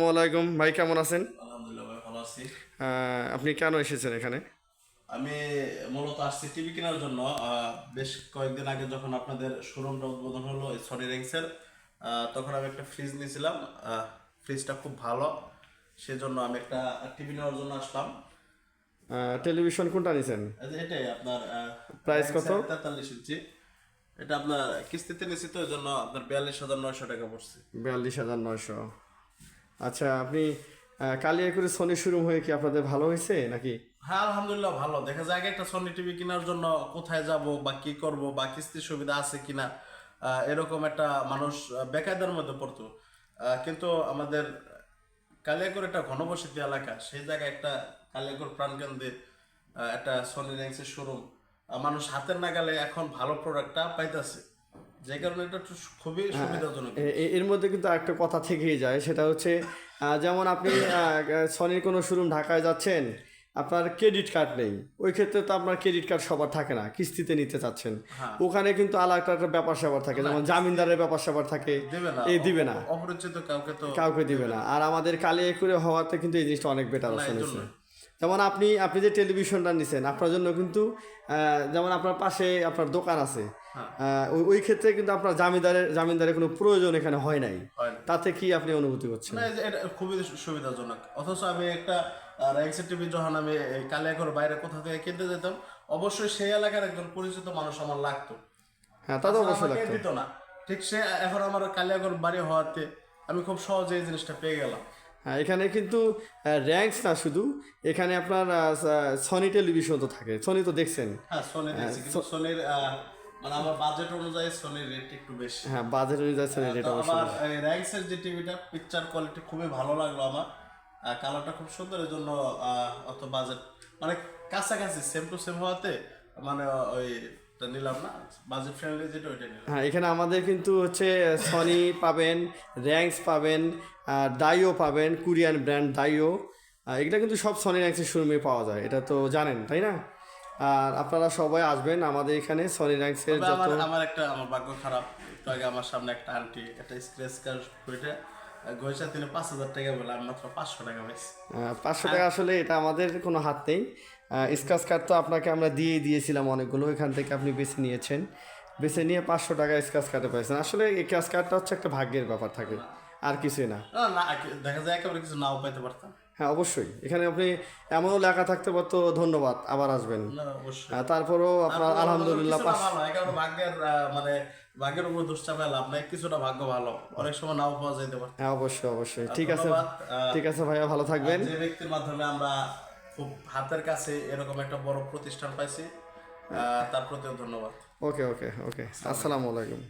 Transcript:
আসসালামু আলাইকুম। ভাই কেমন আছেন? আলহামদুলিল্লাহ ভাই ভালো আছি। আপনি কেন এসেছেন এখানে? আমি মূলত আসছি টিভি কেনার জন্য। বেশ কয়েকদিন আগে যখন আপনাদের শোরুমটা উদ্বোধন হলো সনি রেংসের তখন আমি একটা ফ্রিজ নিয়েছিলাম। ফ্রিজটা খুব ভালো সেজন্য আমি একটা টিভি নেওয়ার জন্য আসলাম। টেলিভিশন কোনটা নিয়েছেন এটাই আপনার Price কত? তেতাল্লিশ ইঞ্চি। এটা আপনার কিস্তিতে নিয়েছি তো এই জন্য আপনার বিয়াল্লিশ হাজার নয়শো টাকা পড়ছে। বিয়াল্লিশ হাজার নয়শো। আচ্ছা আপনি কালিয়াকুড়ি সোনি শোরুম হয়ে কি আপনাদের ভালো হয়েছে নাকি? হ্যাঁ আলহামদুলিল্লাহ ভালো। দেখা যায় একটা সনি টিভি কেনার জন্য কোথায় যাব বা কি করব বা কিস্তির সুবিধা আছে কিনা। এরকম একটা মানুষ বেকায়দার মধ্যে পড়তো। কিন্তু আমাদের কালিয়াকর একটা ঘনবসতি এলাকা, সেই জায়গায় একটা কালিয়াকর প্রাণকেন্দ্রে একটা সনি র্যাংসের শোরুম মানুষ হাতের নাগালে এখন ভালো প্রোডাক্টটা পাইতেছে। যে কারণে এটা খুবই সুবিধাজনক। এ- এ- এর মধ্যে কিন্তু একটা কথা থেকেই যায় সেটা হচ্ছে যেমন আপনি সনির কোনো শোরুম ঢাকায় যাচ্ছেন আপনার ক্রেডিট কার্ড নেই ওই ক্ষেত্রে তো আপনার ক্রেডিট কার্ড সবার থাকে না কিস্তিতে নিতে চাচ্ছেন। ওখানে কিন্তু আলাদা একটা ব্যাপার স্যাপার থাকে যেমন জামিনদারের ব্যাপার স্যাপার থাকে দেবে এই দিবে না। অপরিচিত কাউকে তো কাউকে দিবে না। আর আমাদের কালিয়াকুড়ে হওয়াতে কিন্তু এই জিনিসটা অনেক বেটার হয়েছে। যেমন আপনি আপনি যে টেলিভিশনটা নিছেন আপনার জন্য কিন্তু যেমন আপনার পাশে আপনার দোকান আছে ওই- ওই ক্ষেত্রে কিন্তু আপনার জামিনদারের জামিনদারের কোনো প্রয়োজন এখানে হয় নাই। তাতে কি আপনি অনুভূতি করছেন? না, এটা খুবই সুবিধাজনক। অথচ আমি একটা র্যাংসের টিভি যখন আমি কালিয়াকর বাইরে কোথা থেকে কিনতে যেতাম অবশ্যই সেই এলাকার একজন পরিচিত মানুষ আমার লাগতো। হ্যাঁ তা তো অবশ্যই লাগতো। দিত না। ঠিক সে এখন আমার কালিয়াকর বাড়ি হওয়াতে আমি খুব সহজে এই জিনিসটা পেয়ে গেলাম। হ্যাঁ এখানে কিন্তু র্যাঙ্কস না শুধু এখানে আপনার সনি টেলিভিশন তো থাকে। সনি তো দেখছেন? হ্যাঁ সোনি দেখছি কিন্তু সোনির মানে আমার বাজেট অনুযায়ী সোনির রেট একটু বেশি। হ্যাঁ বাজেট অনুযায়ী সনি রেট তো অবশ্যই আমার র্যাংসের যে টিভিটা পিকচার কোয়ালিটি খুবই ভালো লাগল আমার। কালারটা খুব সুন্দর এই জন্য অত বাজেট মানে কাছাকাছি সেম টু সেম হওয়াতে মানে ওই নিলাম না বাজেট ফ্রেন্ডলি যেটা ওইটা নিলাম। হ্যাঁ এখানে আমাদের কিন্তু হচ্ছে সনি পাবেন র্যাঙ্কস পাবেন ডাইও পাবেন কোরিয়ান ব্র্যান্ড ডাইও এগুলো কিন্তু সব সনি র্যাঙ্কসের শোরুমে পাওয়া যায় এটা তো জানেন তাই না? আর আপনারা সবাই আসবেন আমাদের এখানে সনি র্যাঙ্কসের যত আমার একটা আমার ভাগ্য খারাপ। আগে আমার সামনে একটা আন্টি একটা স্ক্র্যাচ কার কইটা তিনি পাঁচ হাজার টাকা বলে মাত্র পাঁচশো টাকা পাইছি পাঁচশো টাকা আসলে এটা আমাদের কোনো হাত নেই। স্কাচ কার্ড তো আপনাকে আমরা দিয়েই দিয়েছিলাম অনেকগুলো এখান থেকে আপনি বেছে নিয়েছেন। বেছে নিয়ে পাঁচশো টাকা স্কাচ কার্ডে পাইছেন। আসলে এই স্কাচ কার্ডটা হচ্ছে একটা ভাগ্যের ব্যাপার থাকে আর কিছুই না দেখা যায় একেবারে কিছু নাও পাইতে পারতাম। হ্যাঁ অবশ্যই। এখানে আপনি এমনও লেখা থাকতে পারতো ধন্যবাদ আবার আসবেন। না অবশ্যই। আপনার আলহামদুলিল্লাহ একেবারে ভাগ্যের মানে ভাগ্যের উপর দোষ চাপে লাভ নাই কিছুটা ভাগ্য ভালো। অনেক সময় নাও পাওয়া যেতে পারে। হ্যাঁ অবশ্যই অবশ্যই। ঠিক আছে ঠিক আছে ভাইয়া ভালো থাকবেন। যে ব্যক্তির মাধ্যমে আমরা খুব হাতের কাছে এরকম একটা বড় প্রতিষ্ঠান পাইছি তার প্রতিও ধন্যবাদ। ওকে ওকে ওকে। আসসালামু আলাইকুম।